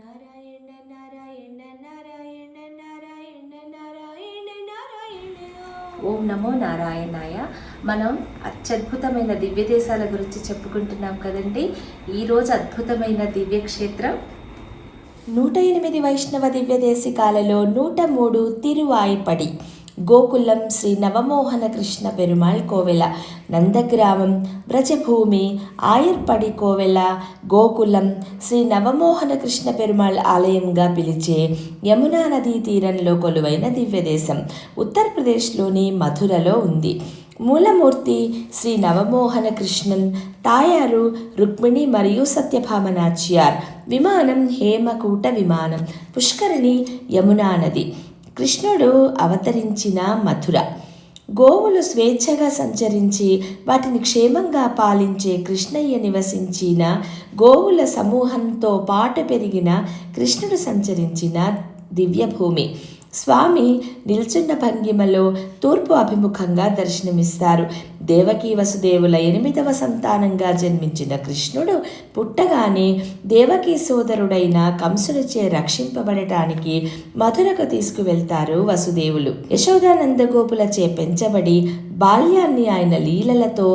నారాయణ నారాయణ నారాయణ నారాయణ నారాయణ నారాయణ. ఓం నమో నారాయణాయ. మనం అత్యద్భుతమైన దివ్య దేశాల గురించి చెప్పుకుంటున్నాం కదండి. ఈరోజు అద్భుతమైన దివ్య క్షేత్రం నూట ఎనిమిది వైష్ణవ దివ్య దేశికాలలో నూట మూడు తిరువాయిపడి. గోకులం శ్రీ నవమోహన కృష్ణ పెరుమాళ్ కోవెల నందగ్రామం బ్రజభూమి ఆయర్పడి కోవెల గోకులం శ్రీ నవమోహన కృష్ణ పెరుమాళ్ ఆలయంగా పిలిచే యమునా నదీ తీరంలో కొలువైన దివ్యదేశం ఉత్తరప్రదేశ్లోని మధురలో ఉంది. మూలమూర్తి శ్రీ నవమోహన కృష్ణన్ తాయారు రుక్మిణి మరియు సత్యభామ నాచ్యార్ విమానం హేమకూట విమానం పుష్కరిణి యమునా నది. కృష్ణుడు అవతరించిన మథుర గోవులు స్వేచ్ఛగా సంచరించి వాటిని క్షేమంగా పాలించే కృష్ణయ్య నివసించిన గోవుల సమూహంతో పాటు పెరిగిన కృష్ణుడు సంచరించిన దివ్యభూమి. స్వామి నిల్చున్న భంగిమలో తూర్పు అభిముఖంగా దర్శనమిస్తారు. దేవకీ వసుదేవుల ఎనిమిదవ సంతానంగా జన్మించిన కృష్ణుడు పుట్టగానే దేవకీ సోదరుడైన కంసులచే రక్షింపబడటానికి మధురకు తీసుకువెళ్తారు వసుదేవులు. యశోదానందగోపులచే పెంచబడి బాల్యాన్ని ఆయన లీలలతో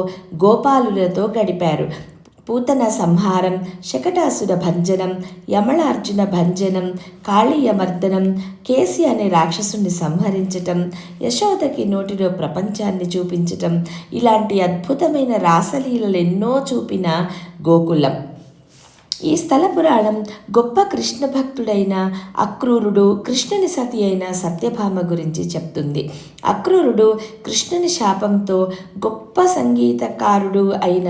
గోపాలులతో గడిపారు. పూతన సంహారం శకటాసుర భంజనం యమళార్జున భంజనం కాళీయమర్దనం కేసి అనే రాక్షసుని సంహరించటం యశోదకి నోటిలో ప్రపంచాన్ని చూపించటం ఇలాంటి అద్భుతమైన రాసలీలలు ఎన్నో చూపిన గోకులం. ఈ స్థల పురాణం గొప్ప కృష్ణ భక్తుడైన అక్రూరుడు కృష్ణుని సతి అయిన సత్యభామ గురించి చెప్తుంది. అక్రూరుడు కృష్ణుని శాపంతో గొప్ప సంగీతకారుడు అయిన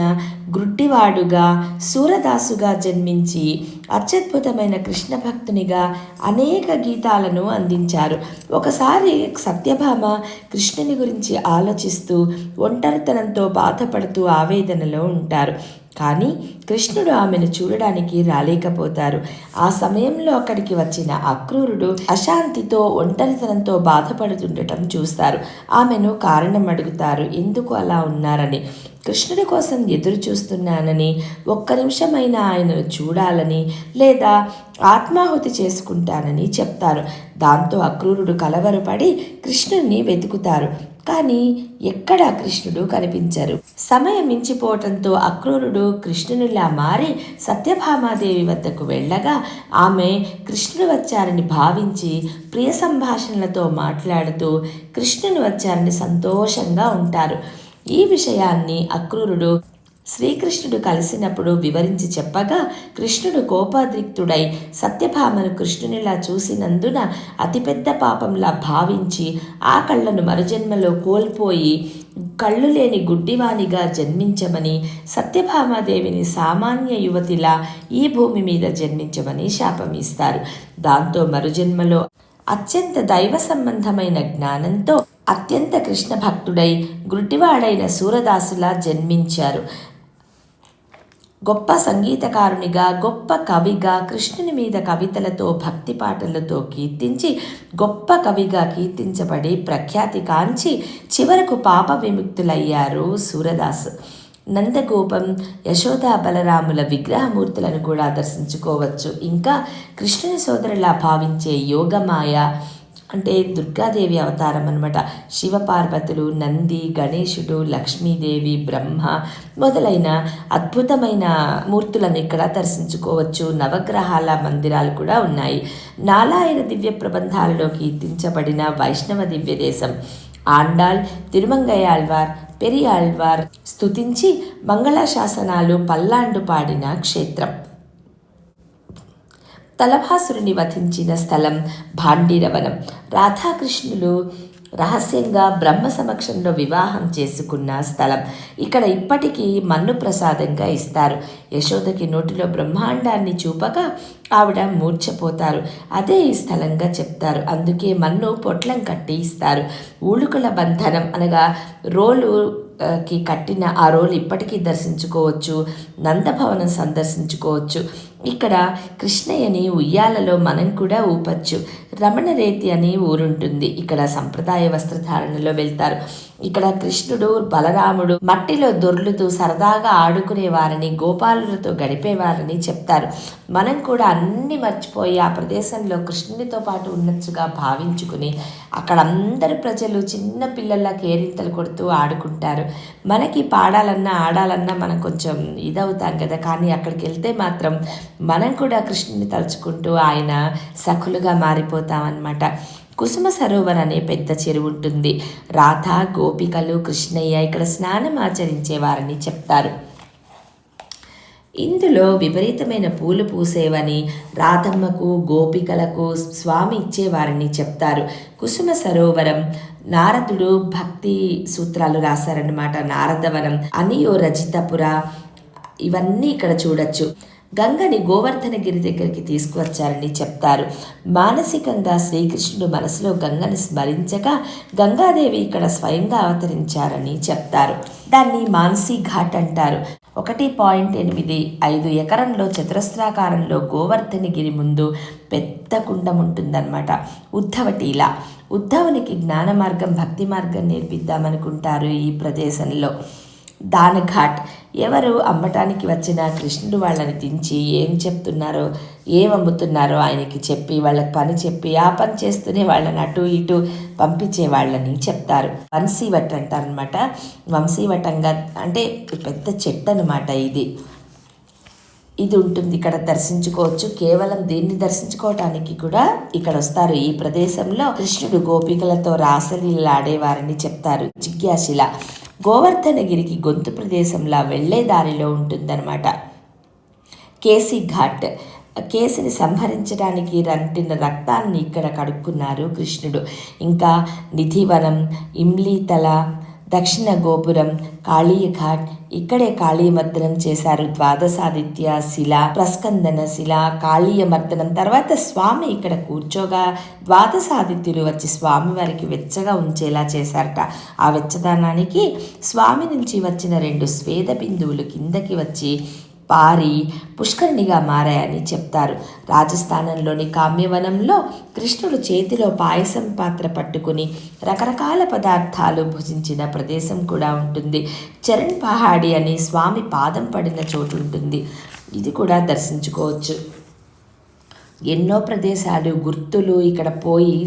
గ్రుడ్డివాడుగా సూరదాసుగా జన్మించి అత్యద్భుతమైన కృష్ణ భక్తునిగా అనేక గీతాలను అందించారు. ఒకసారి సత్యభామ కృష్ణుని గురించి ఆలోచిస్తూ ఒంటరితనంతో బాధపడుతూ ఆవేదనలో ఉంటారు. కానీ కృష్ణుడు ఆమెను చూడడానికి రాలేకపోతారు. ఆ సమయంలో అక్కడికి వచ్చిన అక్రూరుడు అశాంతితో ఒంటరితనంతో బాధపడుతుండటం చూస్తారు. ఆమెను కారణం అడుగుతారు. ఎందుకు అలా ఉన్నారని. కృష్ణుడి కోసం ఎదురు చూస్తున్నానని ఒక్క నిమిషమైనా ఆయనను చూడాలని లేదా ఆత్మాహుతి చేసుకుంటానని చెప్తారు. దాంతో అక్రూరుడు కలవరపడి కృష్ణుణ్ణి వెతుకుతారు. కానీ ఎక్కడా కృష్ణుడు కనిపించరు. సమయం మించిపోవటంతో అక్రూరుడు కృష్ణునిలా మారి సత్యభామాదేవి వద్దకు వెళ్ళగా ఆమె కృష్ణుడు వచ్చారని భావించి ప్రియ సంభాషణలతో మాట్లాడుతూ కృష్ణుని వచ్చారని సంతోషంగా ఉంటారు. ఈ విషయాన్ని అక్రూరుడు శ్రీకృష్ణుడు కలిసినప్పుడు వివరించి చెప్పగా కృష్ణుడు కోపాద్రిక్తుడై సత్యభామను కృష్ణునిలా చూసినందున అతిపెద్ద పాపంలా భావించి ఆ కళ్ళను మరుజన్మలో కోల్పోయి కళ్ళు లేని గుడ్డివానిగా జన్మించమని సత్యభామాదేవిని సామాన్య యువతిలా ఈ భూమి మీద జన్మించమని శాపమిస్తారు దాంతో మరుజన్మలో అత్యంత దైవ సంబంధమైన జ్ఞానంతో అత్యంత కృష్ణ భక్తుడై గుడ్డివాడైన సూరదాసులా జన్మించారు. గొప్ప సంగీతకారునిగా గొప్ప కవిగా కృష్ణుని మీద కవితలతో భక్తి పాటలతో కీర్తించి గొప్ప కవిగా కీర్తించబడి ప్రఖ్యాతి కాంచి చివరకు పాప విముక్తులయ్యారు సూరదాస్. నందగోపం యశోదా బలరాముల విగ్రహమూర్తులను కూడా దర్శించుకోవచ్చు. ఇంకా కృష్ణుని సోదరులా భావించే యోగమాయ అంటే దుర్గాదేవి అవతారం అనమాట శివపార్వతులు నంది గణేశుడు లక్ష్మీదేవి బ్రహ్మ మొదలైన అద్భుతమైన మూర్తులను ఇక్కడ దర్శించుకోవచ్చు. నవగ్రహాల మందిరాలు కూడా ఉన్నాయి. నాలాయన దివ్య ప్రబంధాలలో కీర్తించబడిన వైష్ణవ దివ్య దేశం. ఆండాల్ తిరుమంగయాల్వార్ పెరియాళ్వార్ స్తుతించి మంగళాశాసనాలు పల్లాండు పాడిన క్షేత్రం. తలభాసురుని వధించిన స్థలం భాండీరవనం. రాధాకృష్ణులు రహస్యంగా బ్రహ్మ సమక్షంలో వివాహం చేసుకున్న స్థలం. ఇక్కడ ఇప్పటికీ మన్ను ప్రసాదంగా ఇస్తారు. యశోదకి నోటిలో బ్రహ్మాండాన్ని చూపగా ఆవిడ మూర్ఛపోతారు. అదే ఈ స్థలంగా చెప్తారు. అందుకే మన్ను పొట్లం కట్టి ఇస్తారు. ఊళుకుల బంధనం అనగా రోలు కి కట్టిన ఆ రోలు ఇప్పటికీ దర్శించుకోవచ్చు. నందభవనం సందర్శించుకోవచ్చు. ఇక్కడ కృష్ణయ్యని ఉయ్యాలలో మనం కూడా ఊపచ్చు. రమణరేతి అని ఊరుంటుంది. ఇక్కడ సంప్రదాయ వస్త్రధారణలో వెళ్తారు. ఇక్కడ కృష్ణుడు బలరాముడు మట్టిలో దొర్లుతూ సరదాగా ఆడుకునేవారని గోపాలులతో గడిపేవారని చెప్తారు. మనం కూడా అన్ని మర్చిపోయి ఆ ప్రదేశంలో కృష్ణునితో పాటు ఉన్నట్టుగా భావించుకుని అక్కడ అందరు ప్రజలు చిన్న పిల్లల కేరింతలు కొడుతూ ఆడుకుంటారు. మనకి పాడాలన్నా ఆడాలన్నా మనం కొంచెం ఇదవుతాం కదా. కానీ అక్కడికి వెళ్తే మాత్రం మనం కూడా కృష్ణుని తలుచుకుంటూ ఆయన సఖులుగా మారిపోతాం అన్నమాట కుసుమ సరోవర్ అనే పెద్ద చెరువు ఉంటుంది. రాధ గోపికలు కృష్ణయ్య ఇక్కడ స్నానం ఆచరించేవారని చెప్తారు. ఇందులో విపరీతమైన పూలు పూసేవని రాధమ్మకు గోపికలకు స్వామి ఇచ్చేవారని చెప్తారు. కుసుమ సరోవరం నారదుడు భక్తి సూత్రాలు రాశారనమాట నారదవనం అనియో రజితపుర ఇవన్నీ ఇక్కడ చూడొచ్చు. గంగని గోవర్ధనగిరి దగ్గరికి తీసుకువచ్చారని చెప్తారు. మానసికంగా శ్రీకృష్ణుడు మనసులో గంగని స్మరించగా గంగాదేవి ఇక్కడ స్వయంగా అవతరించారని చెప్తారు. దాన్ని మానసీ ఘాట్ అంటారు. ఒకటి పాయింట్ ఎనిమిది ఐదు ఎకరంలో చతురస్రాకారంలో గోవర్ధనగిరి ముందు పెద్ద కుండం ఉంటుందన్నమాట. ఉద్ధవటీల. ఉద్ధవునికి జ్ఞాన మార్గం భక్తి మార్గం నేర్పిద్దామనుకుంటారు ఈ ప్రదేశంలో. దానఘాట్. ఎవరు అమ్మటానికి వచ్చిన కృష్ణుడు వాళ్ళని దించి ఏం చెప్తున్నారో ఏం అమ్ముతున్నారో ఆయనకి చెప్పి వాళ్ళకి పని చెప్పి ఆ పని చేస్తూనే వాళ్ళని అటు ఇటు పంపించే వాళ్ళని చెప్తారు. వంశీవట్ అంటారనమాట వంశీవటంగా అంటే పెద్ద చెట్టు అనమాట ఇది. ఇది ఉంటుంది ఇక్కడ దర్శించుకోవచ్చు. కేవలం దీన్ని దర్శించుకోవటానికి కూడా ఇక్కడ వస్తారు. ఈ ప్రదేశంలో కృష్ణుడు గోపికలతో రాసలీలలు ఆడేవారని చెప్తారు. జిజ్ఞాశిల గోవర్ధనగిరికి గొంతు ప్రదేశంలా వెళ్ళే దారిలో ఉంటుందన్నమాట. కేసీ ఘాట్. కేసిని సంహరించడానికి రంటిన రక్తాన్ని ఇక్కడ కడుక్కున్నారు కృష్ణుడు. ఇంకా నిధివనం ఇమ్లీతల దక్షిణ గోపురం కాళీఘాట్ ఇక్కడే కాళీమర్దనం చేశారు ద్వాదశాదిత్య శిల ప్రస్కందన శిల కాళీయమర్దనం. తర్వాత స్వామి ఇక్కడ కూర్చోగా ద్వాదశాదిత్యులు వచ్చి స్వామి వారికి వెచ్చగా ఉంచేలా చేశారట. ఆ వెచ్చదనానికి స్వామి నుంచి వచ్చిన రెండు స్వేద బిందువులు కిందకి వచ్చి పారి పుష్కరిణిగా మారాయని చెప్తారు. రాజస్థానంలోని కామ్యవనంలో కృష్ణుడు చేతిలో పాయసం పాత్ర పట్టుకుని రకరకాల పదార్థాలు భుజించిన ప్రదేశం కూడా ఉంటుంది. చరణ్ పహాడి అని స్వామి పాదం పడిన చోటు ఉంటుంది. ఇది కూడా దర్శించుకోవచ్చు. ఎన్నో ప్రదేశాలు గుర్తులు ఇక్కడ పోయి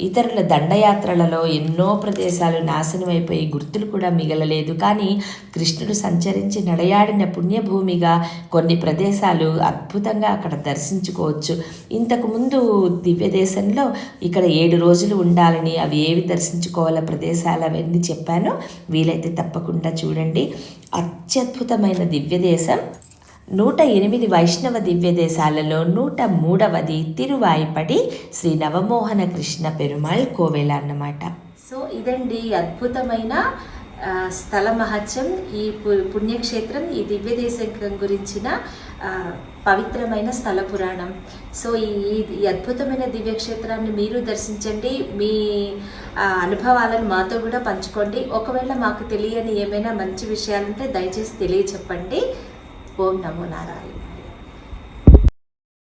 ఇతరుల దండయాత్రలలో ఎన్నో ప్రదేశాలు నాశనమైపోయి గుర్తులు కూడా మిగలలేదు. కానీ కృష్ణుడు సంచరించి నడయాడిన పుణ్యభూమిగా కొన్ని ప్రదేశాలు అద్భుతంగా అక్కడ దర్శించుకోవచ్చు. ఇంతకుముందు దివ్య దేశంలో ఇక్కడ ఏడు రోజులు ఉండాలని అవి ఏవి దర్శించుకోవాల ప్రదేశాలు అవన్నీ చెప్పానో. వీలైతే తప్పకుండా చూడండి. అత్యద్భుతమైన దివ్య దేశం. నూట ఎనిమిది వైష్ణవ దివ్య దేశాలలో నూట మూడవది తిరువాయిపడి శ్రీ నవమోహన కృష్ణ పెరుమాళ్ కోవెల అన్నమాట. సో ఇదండి అద్భుతమైన స్థల మహత్యం ఈ పు- పుణ్యక్షేత్రం ఈ దివ్య దేశం గురించిన పవిత్రమైన స్థల పురాణం. సో ఈ ఈ అద్భుతమైన దివ్యక్షేత్రాన్ని మీరు దర్శించండి. మీ అనుభవాలను మాతో కూడా పంచుకోండి. ఒకవేళ మాకు తెలియని ఏమైనా మంచి విషయాలుంటే దయచేసి తెలియచెప్పండి. ఓం నమో నారాయణ.